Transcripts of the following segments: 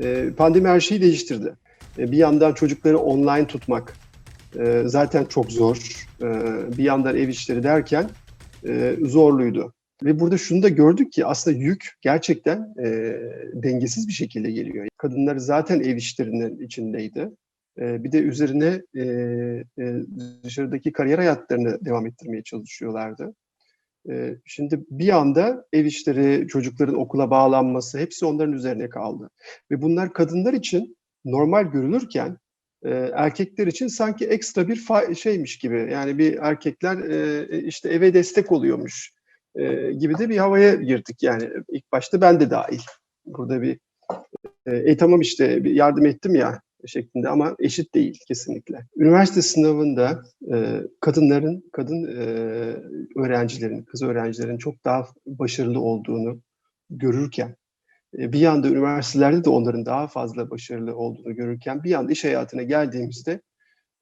E, pandemi her şeyi değiştirdi. E, bir yandan çocukları online tutmak e, zaten çok zor. Bir yandan ev işleri derken zorluydu. Ve burada şunu da gördük ki aslında yük gerçekten dengesiz bir şekilde geliyor. Kadınlar zaten ev işlerinin içindeydi. Bir de üzerine dışarıdaki kariyer hayatlarını devam ettirmeye çalışıyorlardı. E, şimdi bir anda ev işleri, çocukların okula bağlanması hepsi onların üzerine kaldı. Ve bunlar kadınlar için normal görülürken e, erkekler için sanki ekstra bir şeymiş gibi. Yani bir erkekler e, işte eve destek oluyormuş e, gibi de bir havaya girdik. Yani ilk başta ben de dahil. Burada bir e, e tamam işte yardım ettim ya şeklinde ama eşit değil kesinlikle. Üniversite sınavında e, kadınların, kadın e, öğrencilerin, kız öğrencilerin çok daha başarılı olduğunu görürken, e, bir yanda üniversitelerde de onların daha fazla başarılı olduğunu görürken, bir yanda iş hayatına geldiğimizde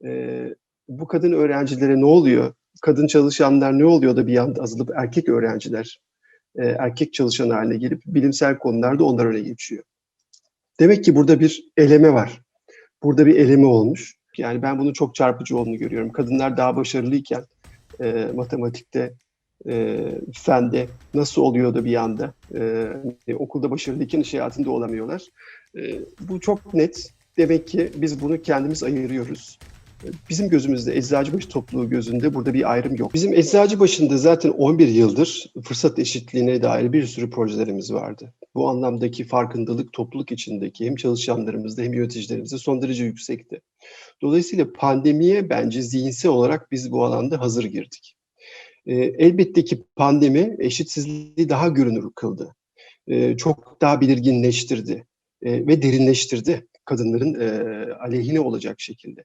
e, bu kadın öğrencilere ne oluyor? Kadın çalışanlar ne oluyor da bir yanda azılıp erkek öğrenciler, e, erkek çalışan haline gelip bilimsel konularda onlar öne geçiyor. Demek ki burada bir eleme var burada bir eleme olmuş. Yani ben bunun çok çarpıcı olduğunu görüyorum. Kadınlar daha başarılıyken e, matematikte, e, fende nasıl oluyor da bir anda e, okulda başarılıyken iş hayatında olamıyorlar. E, bu çok net. Demek ki biz bunu kendimiz ayırıyoruz. Bizim gözümüzde Eczacıbaşı topluluğu gözünde burada bir ayrım yok. Bizim Eczacıbaşı'nda zaten 11 yıldır fırsat eşitliğine dair bir sürü projelerimiz vardı. Bu anlamdaki farkındalık topluluk içindeki hem çalışanlarımızda hem yöneticilerimizde son derece yüksekti. Dolayısıyla pandemiye bence zihinsel olarak biz bu alanda hazır girdik. E, elbette ki pandemi eşitsizliği daha görünür kıldı. E, çok daha belirginleştirdi e, ve derinleştirdi kadınların e, aleyhine olacak şekilde.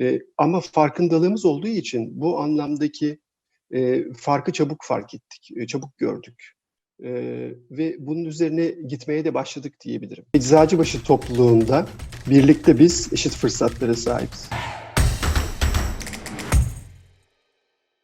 E, ama farkındalığımız olduğu için bu anlamdaki e, farkı çabuk fark ettik, e, çabuk gördük. E, ve bunun üzerine gitmeye de başladık diyebilirim. Eczacıbaşı topluluğunda birlikte biz eşit fırsatlara sahibiz.